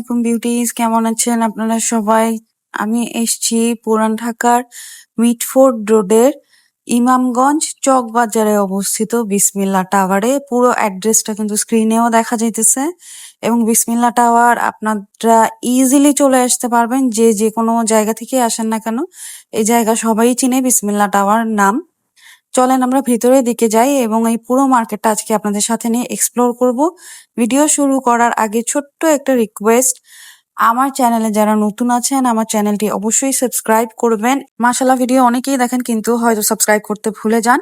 আলাইকুম বিউটিজ, কেমন আছেন আপনারা সবাই? আমি এসছি পুরান ঢাকার মিটফোর্ড রোডের ইমামগঞ্জ চক বাজারে অবস্থিত বিসমিল্লা টাওয়ারে। পুরো অ্যাড্রেসটা কিন্তু স্ক্রিনেও দেখা যাইতেছে। এবং বিসমিল্লা টাওয়ার আপনারা ইজিলি চলে আসতে পারবেন। যে যে কোনো জায়গা থেকে আসেন না কেন, এই জায়গা সবাই চিনে বিসমিল্লা টাওয়ার নাম। চলেন আমরা ভিতরের দিকে যাই এবং এই পুরো মার্কেটটা আজকে আপনাদের সাথে নিয়ে এক্সপ্লোর করব। ভিডিও শুরু করার আগে ছোট্ট একটা রিকোয়েস্ট আমার চ্যানেলে যারা নতুন আছেন, আমার চ্যানেলটি অবশ্যই সাবস্ক্রাইব করবেন। মাশাল্লাহ ভিডিও অনেকেই দেখেন কিন্তু হয়তো সাবস্ক্রাইব করতে ভুলে যান।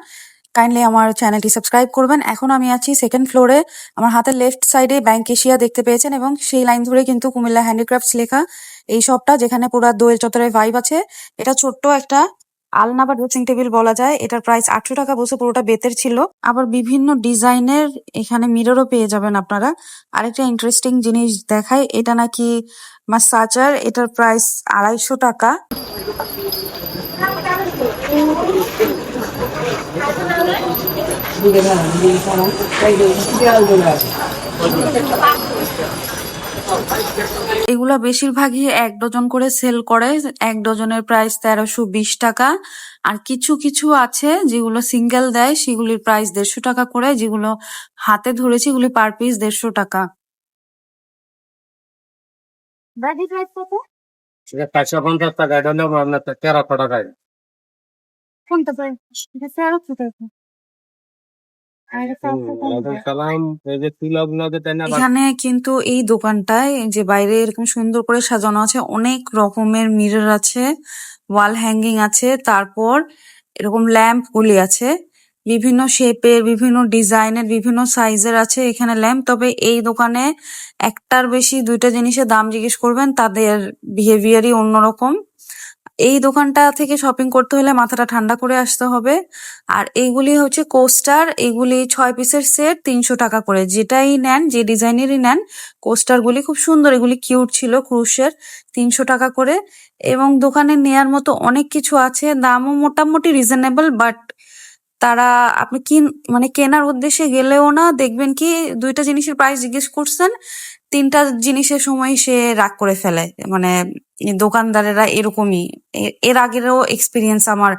কাইন্ডলি আমার চ্যানেলটি সাবস্ক্রাইব করবেন। এখন আমি আছি সেকেন্ড ফ্লোরে আমার হাতের লেফট সাইডে ব্যাংক এশিয়া দেখতে পেয়েছেন এবং সেই লাইন ধরে কিন্তু কুমিল্লা হ্যান্ডিক্রাফটস লেখা। এই শপটা যেখানে পুরো দোয়েল চত্বরের ভাইব আছে। এটা ছোট্ট একটা আলনা বা ড্রেসিং টেবিল বলা যায়, এটার প্রাইস আটশো টাকা বসে পুরোটা বেতের ছিল। আবার বিভিন্ন ডিজাইনের এখানে মিররও পেয়ে যাবেন আপনারা। আরেকটা ইন্টারেস্টিং জিনিস দেখায় এটা নাকি মাসাচার এটার প্রাইস আড়াইশো টাকা। এগুলা বেশিরভাগই এক ডজন করে সেল করে। এক ডজনের প্রাইস তেরোশো বিশ টাকা। আর কিছু কিছু আছে যেগুলো সিঙ্গেল দেয় সেগুলির প্রাইস দেড়শো টাকা করে যেগুলো হাতে ধরেছি এগুলি পার পিস দেড়শো টাকা। চারশো পঞ্চাশ এটা হলো আপনার তেরোশো টাকা। এখানে কিন্তু এই দোকানটায় যে বাইরে এরকম সুন্দর করে সাজানো আছে অনেক রকমের মিরর আছে ওয়াল হ্যাঙ্গিং আছে তারপর এরকম ল্যাম্প গুলি আছে বিভিন্ন শেপের বিভিন্ন ডিজাইনের বিভিন্ন সাইজের আছে এখানে ল্যাম্প। তবে এই দোকানে একটার বেশি দুইটা জিনিসের দাম জিজ্ঞেস করবেন তাদের বিহেভিয়ারই অন্যরকম। এই দোকানটা থেকে শপিং করতে হলে মাথাটা ঠান্ডা করে আসতে হবে। আর এইগুলি হচ্ছে কোস্টার এগুলি ছয় পিসের সেট তিনশো টাকা করে। যেটাই নেন, যে ডিজাইনেরই নেন কোস্টার গুলি খুব সুন্দর, এগুলি কিউট ছিল ক্রুশের তিনশো টাকা করে। এবং দোকানে নেয়ার মতো অনেক কিছু আছে, দামও মোটামুটি রিজনেবল বাট তারা, আপনি কিন মানে কেনার উদ্দেশ্যে গেলেও না, দেখবেন কি, দুইটা জিনিসের প্রাইস জিজ্ঞেস করছেন তিনটা জিনিসের সময় সে রাগ করে ফেলে। মানে দোকানদারেরা এরকমই। এর আগেরও এক্সপিরিয়েন্স আমার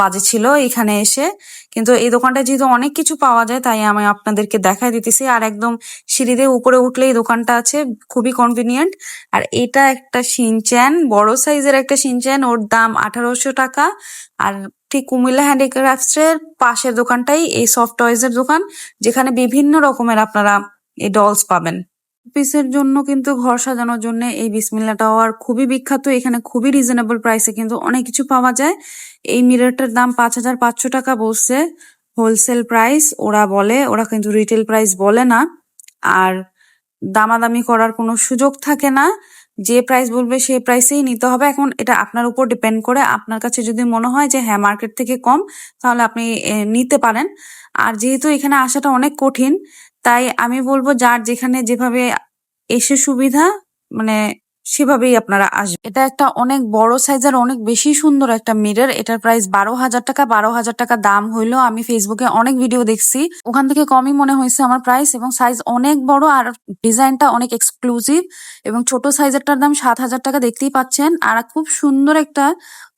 বাজে ছিল এখানে এসে। কিন্তু এই দোকানটা যেহেতু অনেক কিছু পাওয়া যায়, তাই আমি আপনাদেরকে দেখাই দিতেছি। আর একদম সিঁড়িতে উপরে উঠলে এই দোকানটা আছে, খুবই কনভিনিয়েন্ট আর এটা একটা সিনচ্যান, বড় সাইজের একটা সিনচ্যান, ওর দাম আঠারোশো টাকা। আর ঠিক কুমিল্লা হ্যান্ডিক্রাফটস এর পাশের দোকানটাই এই সফট টয়েজ এর দোকান, যেখানে বিভিন্ন রকমের আপনারা এই ডলস পাবেন। পিসের জন্য কিন্তু ঘর সাজানোর জন্য এই বিসমিল্লা টাওয়ার খুবই বিখ্যাত। এখানে খুবই রিজনেবল প্রাইসে কিন্তু অনেক কিছু পাওয়া যায়। এই মিররটার দাম পাঁচ হাজার পাঁচশো টাকা বলছে। হোলসেল প্রাইস ওরা বলে, ওরা কিন্তু রিটেল প্রাইস বলে না। আর দামাদামি করার কোনো সুযোগ থাকে না। যে প্রাইস বলবে সেই প্রাইসেই নিতে হবে। এখন এটা আপনার উপর ডিপেন্ড করে। আপনার কাছে যদি মনে হয় যে হ্যাঁ মার্কেট থেকে কম, তাহলে আপনি নিতে পারেন। আর যেহেতু এখানে আসাটা অনেক কঠিন তাই আমি বলব যার যেখানে যেভাবে এসে সুবিধা মানে সেভাবেই আপনারা আসবেন। এটা একটা অনেক বড় সাইজের অনেক বেশি সুন্দর একটা মিরর এটার প্রাইস বারো হাজার টাকা, বারো হাজার টাকা দাম হইল। আমি ফেসবুকে অনেক ভিডিও দেখছি। ওখান থেকে কমই মনে হয়েছে আমার প্রাইস এবং সাইজ অনেক বড় আর ডিজাইনটা অনেক এক্সক্লুসিভ এবং ছোট সাইজেরটার দাম সাত হাজার টাকা দেখতেই পাচ্ছেন। আর খুব সুন্দর একটা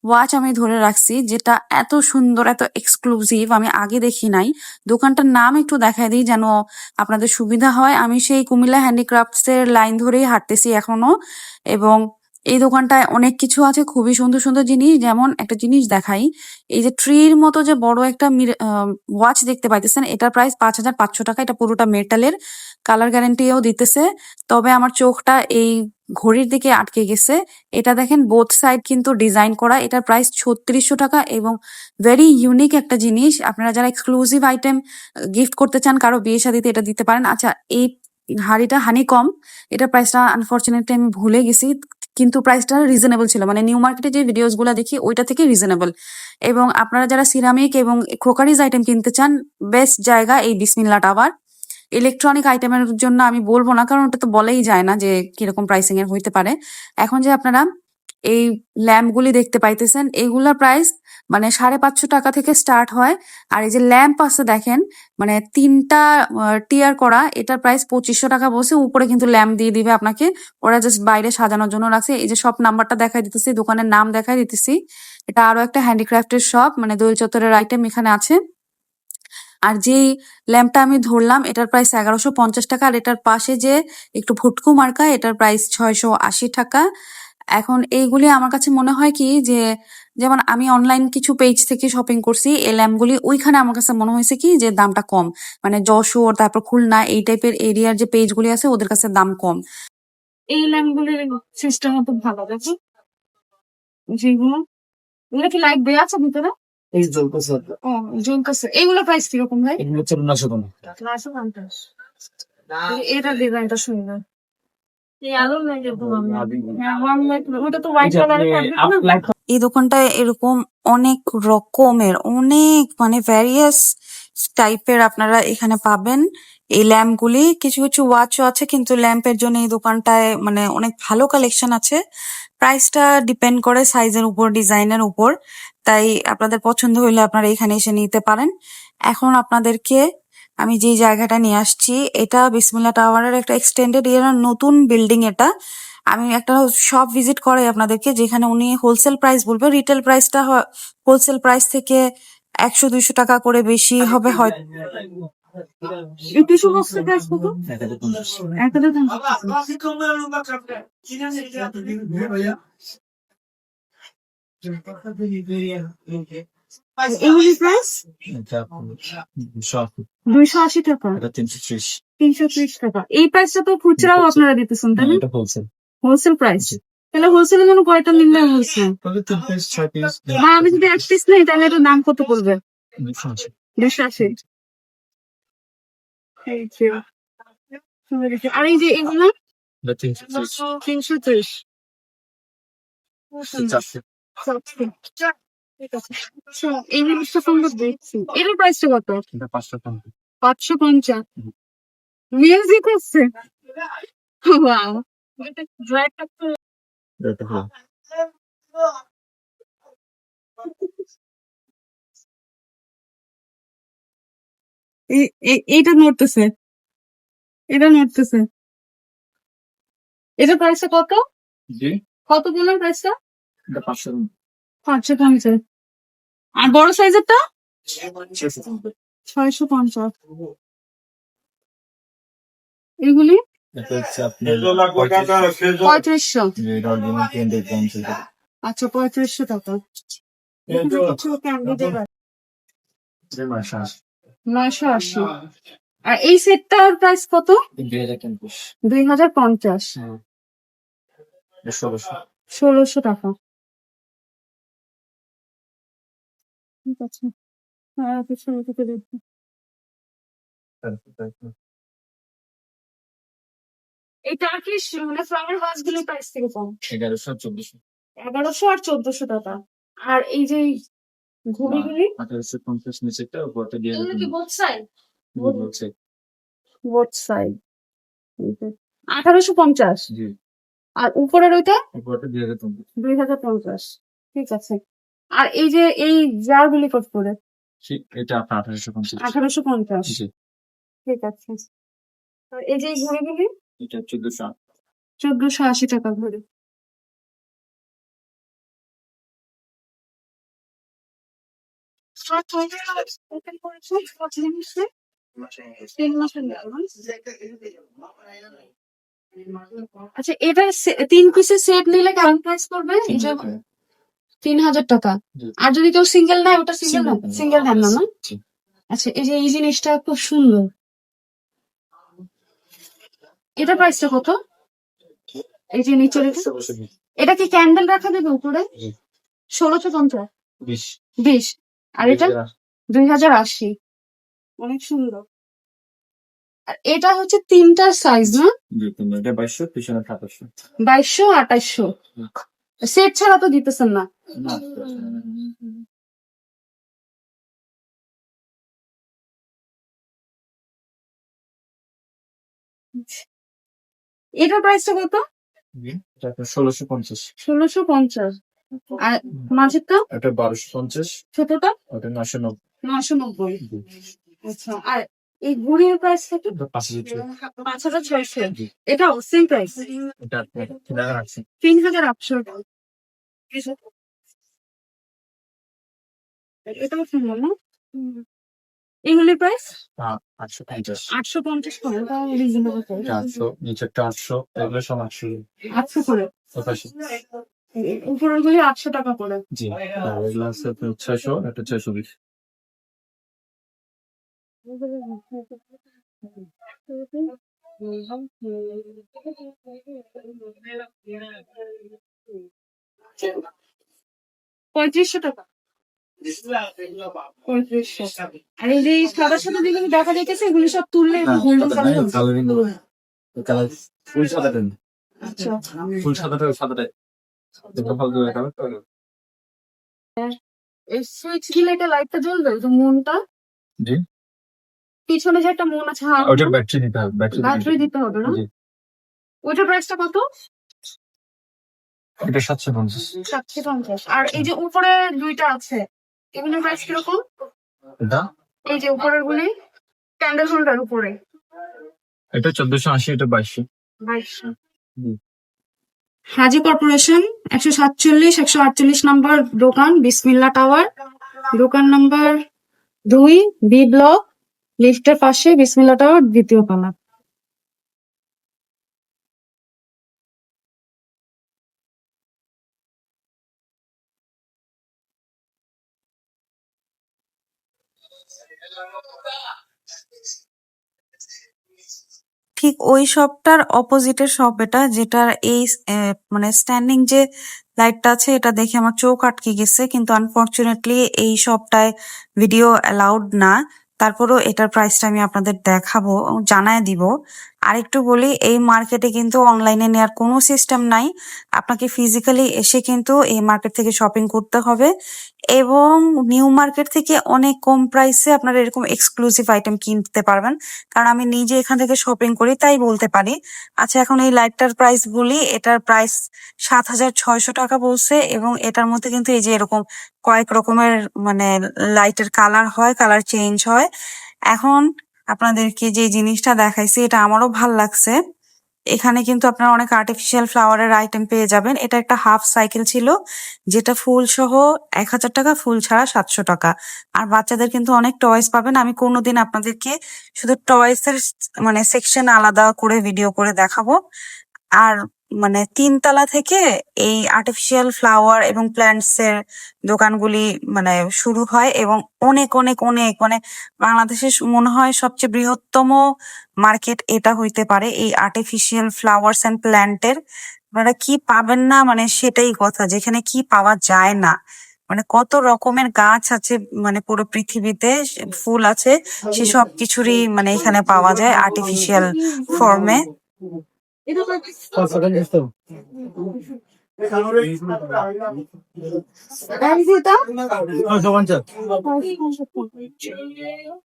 ওয়াচ আমি ধরে রাখছি, যেটা এত সুন্দর, এত এক্সক্লুসিভ আমি আগে দেখি নাই। দোকানটার নাম একটু দেখাই দিই যেন আপনাদের সুবিধা হয়। আমি সেই কুমিল্লা হ্যান্ডিক্রাফটস এর লাইন ধরেই হাঁটতেছি এখনও এবং এই দোকানটায় অনেক কিছু আছে, খুবই সুন্দর সুন্দর জিনিস। যেমন একটা জিনিস দেখাই, এই যে ট্রির মতো যে বড় একটা ওয়াচ দেখতে পাইতেছেন, এটার প্রাইস পাঁচ হাজার পাঁচশো টাকা। এটা পুরোটা মেটালের, কালার গ্যারান্টিও দিতেছে। তবে আমার চোখটা এই ঘড়ির দিকে আটকে গেছে। এটা দেখেন বোথ সাইড কিন্তু ডিজাইন করা। এটার প্রাইস ছত্রিশশো টাকা এবং ভেরি ইউনিক একটা জিনিস। আপনারা যারা এক্সক্লুসিভ আইটেম গিফট করতে চান, কারও বিয়ে শাদিতে এটা দিতে পারেন। আচ্ছা এই হাড়িটা হানি কম। এটা প্রাইসটা আনফর্চুনেটলি আমি ভুলে গেছি। কিন্তু প্রাইসটা রিজনেবল ছিল। মানে নিউ মার্কেটে যে ভিডিওসগুলা দেখি, ওইটা থেকে রিজনেবল এবং আপনারা যারা সিরামিক এবং ক্রোকারিজ আইটেম কিনতে চান বেস্ট জায়গা এই বিসমিল্লা টাওয়ার ইলেকট্রনিক আইটেমের জন্য আমি বলব না, কারণ ওটা তো বলেই যায় না যে কীরকম প্রাইসিং এর হইতে পারে। এখন যে আপনারা এই ল্যাম্পগুলি দেখতে পাইতেছেন, এগুলা প্রাইস মানে সাড়ে পাঁচশো টাকা থেকে স্টার্ট হয়। আর এই যে ল্যাম্প আছে দেখেন মানে তিনটা টিয়ার করা, এটার প্রাইস পঁচিশশো টাকা বসে উপরে কিন্তু ল্যাম্প দিয়ে দিবে আপনাকে। ওরা জাস্ট বাইরে সাজানোর জন্য রাখছে। এই যে সব নাম্বারটা দেখাই দিতেছি, দোকানের নাম দেখাই দিতেছি। এটা আরও একটা হ্যান্ডিক্রাফটের শপ মানে দোল চত্বরের আইটেম এখানে আছে। আর যেই ল্যাম্পটা আমি ধরলাম, এটার প্রাইস এগারোশো পঞ্চাশ টাকা, আর এটার পাশে যে একটু ভুটকু মার্কা, এটার প্রাইস ছয়শো আশি টাকা। এখন এইগুলি আমার কাছে মনে হয় কি যে যেমন আমি অনলাইন কিছু পেজ থেকে শপিং করছি এই ল্যাম্পগুলি ওইখানে আমার কাছে মনে হয়েছে কি যে দামটা কম। মানে যশোর তারপর খুলনা এই টাইপের এরিয়ার যে পেজগুলি আছে ওদের কাছে দাম কম। এই ল্যাম্পগুলির সিস্টেম তো ভালো দেখো। যেগুলো এগুলো কি লাইট দেওয়া আছে ভিতরে? এই ও জ্বলতেছে। এইগুলো প্রাইস কীরকম ভাই? এগুলো হচ্ছে নশো টাকা। নশো পঞ্চাশ। এটার ডিজাইনটা সুন্দর এই দোকানটায় এরকম অনেক রকমের, অনেক মানে ভ্যারিয়াস টাইপের আপনারা এখানে পাবেন। এই ল্যাম্পগুলি, কিছু কিছু ওয়াচও আছে, কিন্তু ল্যাম্পের জন্য এই দোকানটায় মানে অনেক ভালো কালেকশন আছে। প্রাইসটা ডিপেন্ড করে সাইজের উপর ডিজাইনের উপর। তাই আপনাদের পছন্দ হইলে আপনারা এখানে এসে নিতে পারেন। এখন আপনাদেরকে আমি যে জায়গাটা নিয়ে আসছি এটা বিসমিল্লা টাওয়ারের একটা এক্সটেন্ডেড এর নতুন বিল্ডিং এটা। আমি একটা শপ ভিজিট করাই আপনাদেরকে যেখানে উনি হোলসেল প্রাইস বলবে রিটেল প্রাইসটা হোলসেল প্রাইস থেকে একশো দুইশো টাকা করে বেশি হবে হয়তো হাজার এগুলি প্রাইস দুইশো আশি টাকা। তিনশো ত্রিশ। তিনশো ত্রিশ টাকা। এই প্রাইসটা তো খুচরাও আপনারা দিতেছেন তাই না? হোলসেল হোলসেল প্রাইস তাহলে হোলসেলের জন্য কয়টা পিস মা আমি যদি এক পিস নেই তাহলে এটার দাম কত পড়বে? দুশো আশি। আর এই যে এগুলো? তিনশো ত্রিশ। আচ্ছা, এই জিনিসটা সুন্দর দেখছি? এটার প্রাইসটা কত? পাঁচশো পঞ্চাশ। মিউজিক হচ্ছে? ওয়াও এটা এইটা নড়তেছে। এটা নড়তেছে। এটা প্রাইসটা কত? কত বললেন প্রাইসটা পাঁচশো। পাঁচশো পঞ্চাশ আর বড় সাইজেরটা ছয়শো পঞ্চাশ। এগুলি? পঁয়ত্রিশশো। আচ্ছা পঁয়ত্রিশশো টাকা। নয়শো আশি। আর এই সেটটার প্রাইস কত? দুই হাজার পঞ্চাশ। ষোলোশো। ষোলোশো টাকা। ঠিক আছে। হ্যাঁ পিছনে থেকে দেখি এই টার্কিশ মানে ফ্লাওয়ার ভাসগুলো প্রাইস থেকে কম। এগারোশো চোদ্দশো। এগারোশো আর চোদ্দশো টাকা। আর এই যে ঘুড়িগুলি? আঠারোশো পঞ্চাশ নিচেরটা উপরটা দিয়ে কি বোথ সাইড বোথ সাইড আঠারোশো পঞ্চাশ? আর উপরের ওইটা? দুই হাজার পঞ্চাশ। ঠিক আছে। আর এই যে এই জার গুলি কত করে? এটা আপনার আঠারোশো পঞ্চাশ। আঠারোশো পঞ্চাশ। ঠিক আছে। আর এই যে ঘড়িগুলি? এটা চোদ্দশো চোদ্দশো আশি টাকা ঘড়ি। আচ্ছা এটা তিন পিসের সেট নিলে কেমন প্রাইস পড়বে? এটা তিন হাজার টাকা আর যদি কেউ সিঙ্গেল নেয় ওটা সিঙ্গেল সিঙ্গেল নেন না না? আচ্ছা এই যে এই জিনিসটা খুব সুন্দর। এটা প্রাইসটা কত? এই যে নিচের এটা? কি ক্যান্ডেল রাখা দেবে উপরে। ষোলোশো পঞ্চাশ। বিশ। আর এটা? দুই হাজার আশি। অনেক সুন্দর। আর এটা হচ্ছে তিনটার সাইজ না? বাইশশো আঠাশশো। সেট ছাড়া তো দিতেছেন না। এটার প্রাইসটা কত? ষোলোশো পঞ্চাশ। ষোলোশো পঞ্চাশ। আর মাঝেরটা এটা বারোশো পঞ্চাশ। ছোটটা? ওটা নশো নব্বই। নশো নব্বই। আচ্ছা আর এই ঘুড়ির প্রাইস কত? পাঁচ হাজার ছয়শো। এটাও সেম প্রাইস তিন হাজার আটশো। এটাও সুন্দর না এগুলির প্রাইস আটশো পঞ্চাশ আটশো পঞ্চাশ করে রিজনেবল আটশো নিচেরটা আটশো এগুলো সব আটশো আটশো করে পঁচাশি উপরের গুলি আটশো টাকা করে জি এগুলো আছে ছয়শো এটা ছয়শো বিশ পঁয়ত্রিশশো টাকা। আর এই যে সাদা সাদা যেগুলো দেখা যাইতেছে এগুলি সব তুললে গোল্ডেন কালার ফুল সাদা আচ্ছা। ফুল সাদাটা সাদাটা এই সুইচ এটা লাইটটা জ্বলবে যে মনটা? জি। পিছনে যে একটা মন আছে হ্যাঁ ওটা ব্যাটারি দিতে হবে ব্যাটারি ব্যাটারি দিতে হবে না? জি। প্রাইসটা কত? এটা সাতশো পঞ্চাশ। সাতশো পঞ্চাশ। আর এই যে উপরে দুইটা আছে এগুলোর প্রাইস কীরকম? এই যে উপরের গুলি ক্যান্ডেল হোল্ডার উপরে। এটা চোদ্দশো আশি এটা বাইশশো। বাইশশো। হাজি কর্পোরেশন একশো সাতচল্লিশ একশো আটচল্লিশ নাম্বার দোকান বিসমিল্লা টাওয়ার। দোকান নাম্বার দুই বি ব্লক লিফটের পাশে বিসমিল্লা টাওয়ার দ্বিতীয় তলা ঠিক ওই শপটার অপোজিটের শপ এটা, যেটার এই মানে স্ট্যান্ডিং যে লাইটটা আছে, এটা দেখে আমার চোখ আটকে গেছে। কিন্তু আনফরচুনেটলি এই শপটায় ভিডিও অ্যালাউড না। তারপরেও এটার প্রাইসটা আমি আপনাদের দেখাবো, জানায় দিব। আরেকটু বলি, এই মার্কেটে কিন্তু অনলাইনে নেওয়ার কোনো সিস্টেম নাই। আপনাকে ফিজিক্যালি এসে কিন্তু এই মার্কেট থেকে শপিং করতে হবে এবং নিউ মার্কেট থেকে অনেক কম প্রাইসে আপনারা এরকম এক্সক্লুসিভ আইটেম কিনতে পারবেন। কারণ আমি নিজে এখান থেকে শপিং করি, তাই বলতে পারি। আচ্ছা এখন এই লাইটটার প্রাইস বলি, এটার প্রাইস সাত হাজার ছয়শো টাকা বলছে এবং এটার মধ্যে কিন্তু এই যে এরকম কয়েক রকমের মানে লাইটের কালার হয় কালার চেঞ্জ হয়। এখন আপনাদেরকে যে জিনিসটা দেখাইছি, এটা আমারও ভালো লাগছে। এখানে কিন্তু আপনারা অনেক আর্টিফিশিয়াল ফ্লাওয়ারের আইটেম পেয়ে যাবেন। এটা একটা হাফ সাইকেল ছিল, যেটা ফুল সহ এক হাজার টাকা, ফুল ছাড়া সাতশো টাকা। আর বাচ্চাদের কিন্তু অনেক টয়েস পাবেন। আমি কোনোদিন আপনাদেরকে শুধু টয়েস এর মানে সেকশন আলাদা করে ভিডিও করে দেখাবো। আর মানে তিনতলা থেকে এই আর্টিফিশিয়াল ফ্লাওয়ার এবং প্ল্যান্টস এর দোকানগুলি মানে শুরু হয় এবং অনেক অনেক অনেক মানে বাংলাদেশের মনে হয় সবচেয়ে বৃহত্তম মার্কেট এটা হইতে পারে এই আর্টিফিশিয়াল ফ্লাওয়ার্স এন্ড প্ল্যান্টের আপনারা কি পাবেন না? মানে সেটাই কথা, যেখানে কি পাওয়া যায় না। মানে কত রকমের গাছ আছে মানে পুরো পৃথিবীতে, ফুল আছে, সে সব কিছুরই মানে এখানে পাওয়া যায় আর্টিফিশিয়াল ফর্মে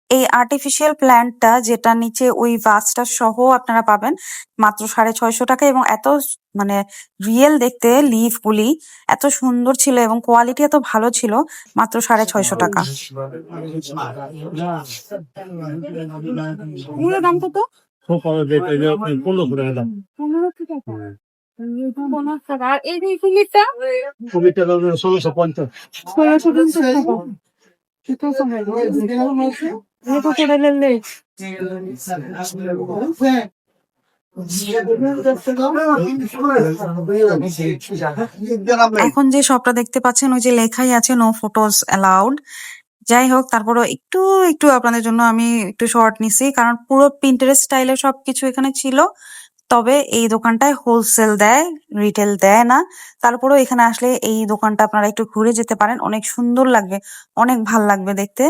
এই আর্টিফিশিয়াল প্ল্যান্টটা যেটা নিচে ওই ভাসটা সহ আপনারা পাবেন মাত্র সাড়ে ছয়শো টাকা এবং এত মানে রিয়েল দেখতে লিফ গুলি এত সুন্দর ছিল এবং কোয়ালিটি এত ভালো ছিল মাত্র সাড়ে ছয়শো টাকা। দাম কত? এখন যে শপটা দেখতে পাচ্ছেন ওই যে লেখাই আছে নো ফটোস অ্যালাউড যাই হোক তারপরও একটু একটু আপনাদের জন্য আমি একটু শর্ট নিছি। কারণ পুরো প্রিন্টারেস্ট স্টাইলে সবকিছু এখানে ছিল। তবে এই দোকানটায় হোলসেল দেয় রিটেল দেয় না। তারপরেও এখানে আসলে এই দোকানটা আপনারা একটু ঘুরে যেতে পারেন। অনেক সুন্দর লাগবে, অনেক ভালো লাগবে দেখতে।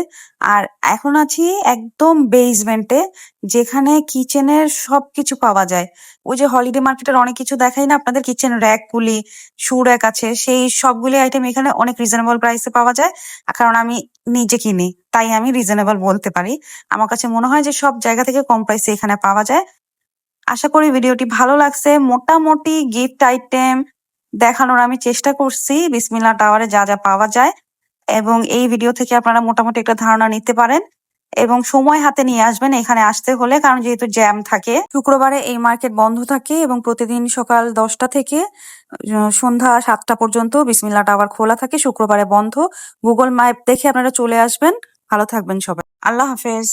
আর এখন আছি একদম বেসমেন্টে যেখানে কিচেনের সবকিছু পাওয়া যায়। ওই যে হলিডে মার্কেটের অনেক কিছু দেখাই না আপনাদের? কিচেন র্যাক গুলি শু র্যাক আছে। সেই সবগুলি আইটেম এখানে অনেক রিজনেবল প্রাইসে পাওয়া যায়। কারণ আমি নিজে কিনি, তাই আমি রিজনেবল বলতে পারি। আমার কাছে মনে হয় যে সব জায়গা থেকে কম প্রাইসে এখানে পাওয়া যায়। আশা করি ভিডিওটি ভালো লাগছে। মোটামুটি গিফট আইটেম দেখানোর আমি চেষ্টা করছি। বিসমিল্লা টাওয়ারে যা যা পাওয়া যায়। এবং এই ভিডিও থেকে আপনারা মোটামুটি একটা ধারণা নিতে পারেন। এবং সময় হাতে নিয়ে আসবেন এখানে আসতে হলে, কারণ যেহেতু জ্যাম থাকে। শুক্রবারে এই মার্কেট বন্ধ থাকে এবং প্রতিদিন সকাল দশটা থেকে সন্ধ্যা সাতটা পর্যন্ত বিসমিল্লা টাওয়ার খোলা থাকে। শুক্রবারে বন্ধ। গুগল ম্যাপ দেখে আপনারা চলে আসবেন। ভালো থাকবেন সবাই। আল্লাহ হাফেজ।